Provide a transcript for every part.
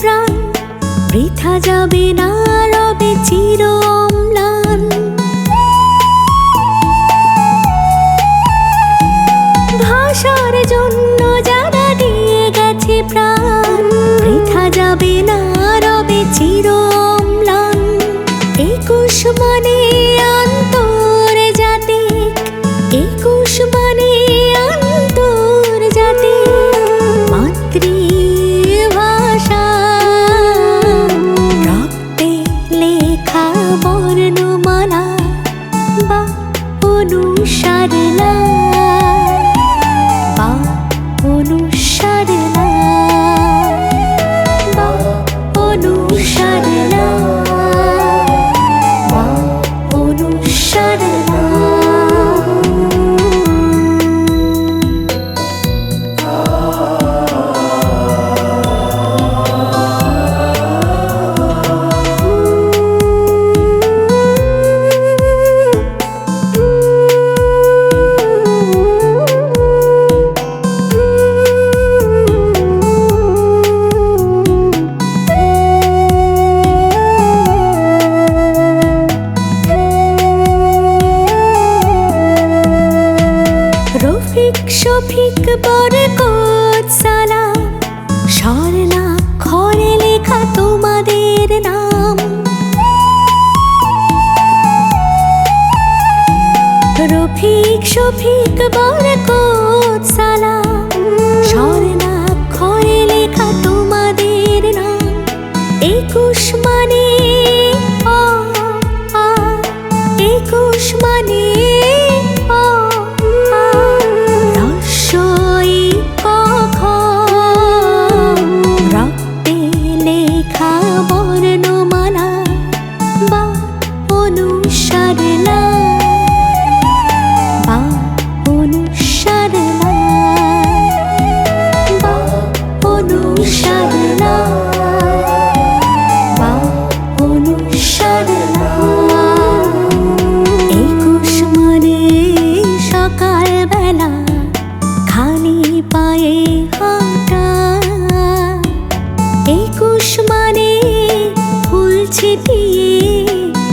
প্রাণ বৃথা যাবে না রবে চির অম্লান। ভাষার জন্য ശരണം শফিক বলে কোত স্বর্ণাক্ষরে লেখা তোমাদের নাম। একুশ মানে একুশ মানে রক্তে লেখা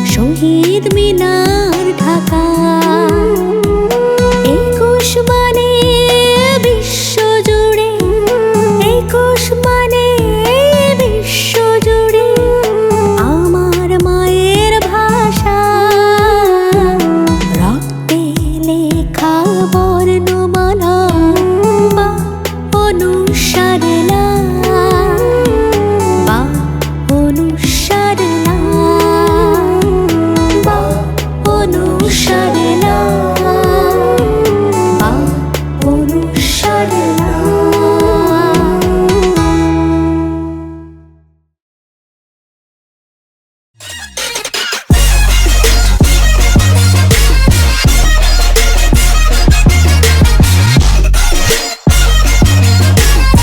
শহীদ মিনার ঢাকা। অনুসারে